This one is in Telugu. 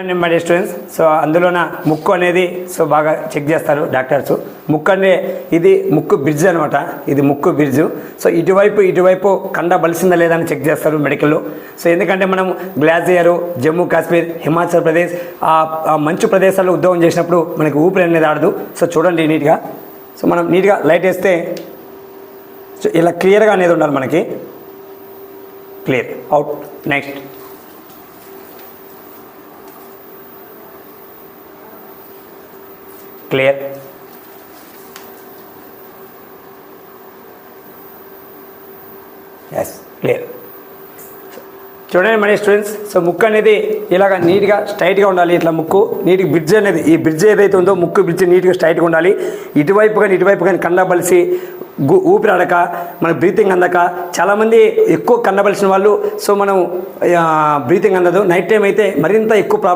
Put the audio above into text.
అండి మై స్టూడెంట్స్ సో అందులోన ముక్కు అనేది సో బాగా చెక్ చేస్తారు డాక్టర్స్ ముక్కు అంటే ఇది ముక్కు బ్రిడ్జ్ అనమాట ఇది ముక్కు బ్రిడ్జ్ సో ఇటువైపు ఇటువైపు కండ బలిసిందా లేదా అని చెక్ చేస్తారు మెడికల్లో సో ఎందుకంటే మనం గ్లాసియర్ జమ్మూ కాశ్మీర్ హిమాచల్ ప్రదేశ్ ఆ మంచు ప్రదేశాల్లో ఉద్యోగం చేసినప్పుడు మనకి ఊపిరి అనేది ఆడదు. సో చూడండి నీట్గా సో మనం నీట్గా లైట్ వేస్తే సో ఇలా క్లియర్గా అనేది ఉండాలి మనకి. Clear out next clear yes clear చూడండి మనీ స్టూడెంట్స్ సో ముక్కు అనేది ఇలాగ నీట్గా స్ట్రైట్గా ఉండాలి ఇట్లా ముక్కు. నీట్గా బ్రిడ్జ్ అనేది ఈ బ్రిడ్జ్ ఏదైతే ఉందో ముక్కు బ్రిడ్జ్ నీట్గా స్ట్రైట్గా ఉండాలి. ఇటువైపు కానీ ఇటువైపు కానీ కండబలిసి గు ఊపిరాడక మన బ్రీతింగ్ అందక. చాలామంది ఎక్కువ కండబలిసిన వాళ్ళు సో మనం బ్రీతింగ్ అందదు. నైట్ టైం అయితే మరింత ఎక్కువ ప్రాబ్లం